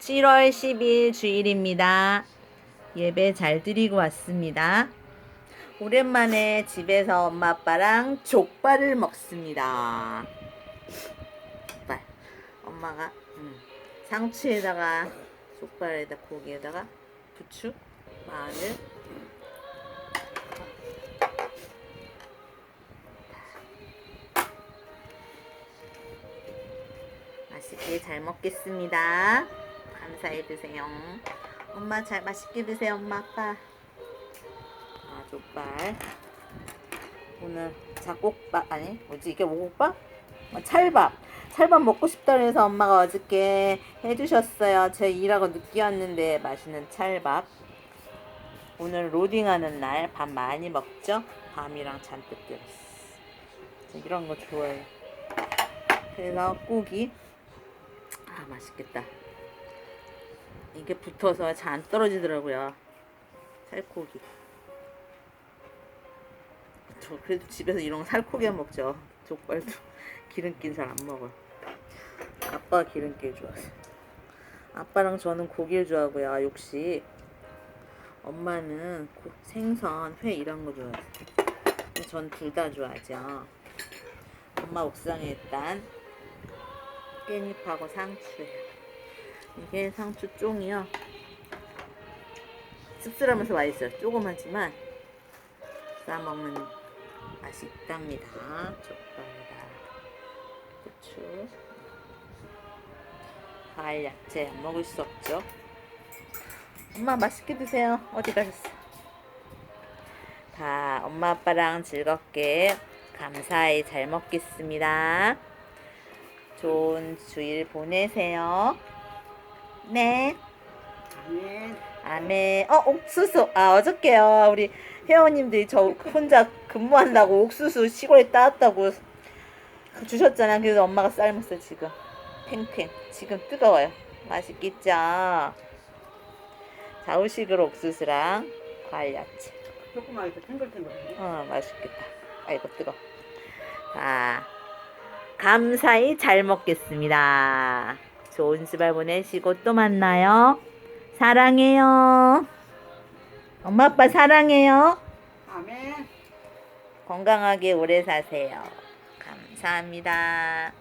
7월 10일 주일입니다. 예배 잘 드리고 왔습니다. 오랜만에 집에서 엄마 아빠랑 족발을 먹습니다. 족발. 엄마가 음, 상추에다가 족발에다 고기에다가 부추, 마늘, 맛있게 잘 먹겠습니다. 감사히 드세요. 엄마 잘 맛있게 드세요, 엄마 아빠. 아, 족발. 오늘 잡곡밥 아니 뭐지 이게 오곡밥? 어, 찰밥. 찰밥 먹고 싶다 그래서 엄마가 어저께 해주셨어요. 제 일하고 늦게 왔는데 맛있는 찰밥. 오늘 로딩하는 날 밥 많이 먹죠? 밤이랑 잔뜩 들었어. 저 이런 거 좋아해요. 그래서 고기. 아 맛있겠다. 이게 붙어서 잘 안 떨어지더라고요. 살코기. 저 그래도 집에서 이런 거 살코기만 먹죠. 족발도 기름기 잘안 먹어요. 아빠가 기름기 좋아해요. 아빠랑 저는 고기를 좋아하고요. 역시 엄마는 고- 생선, 회 이런 거 좋아해요. 전 둘 다 좋아하죠. 엄마 옥상에 일단 깻잎하고 상추예요. 이게 상추 쫑이요. 씁쓸하면서 맛있어요. 조그맣지만 싸먹는 맛이 있답니다. 족발에다 고추, 과일 야채 안 먹을 수 없죠. 엄마 맛있게 드세요. 어디 가셨어? 다 엄마 아빠랑 즐겁게 감사히 잘 먹겠습니다. 좋은 주일 보내세요. 네. 아멘. 아멘. 어, 옥수수. 아, 어저께요. 우리 회원님들이 저 혼자 근무한다고 옥수수 시골에 따왔다고 주셨잖아. 그래서 엄마가 삶았어, 지금. 팽팽. 지금 뜨거워요. 맛있겠죠? 자우식으로 옥수수랑 과일 야채. 조금만 있어 탱글탱글해. 어, 맛있겠다. 아이고, 뜨거. 자, 감사히 잘 먹겠습니다. 좋은 주말 보내시고 또 만나요. 사랑해요. 엄마, 아빠 사랑해요. 아멘. 건강하게 오래 사세요. 감사합니다.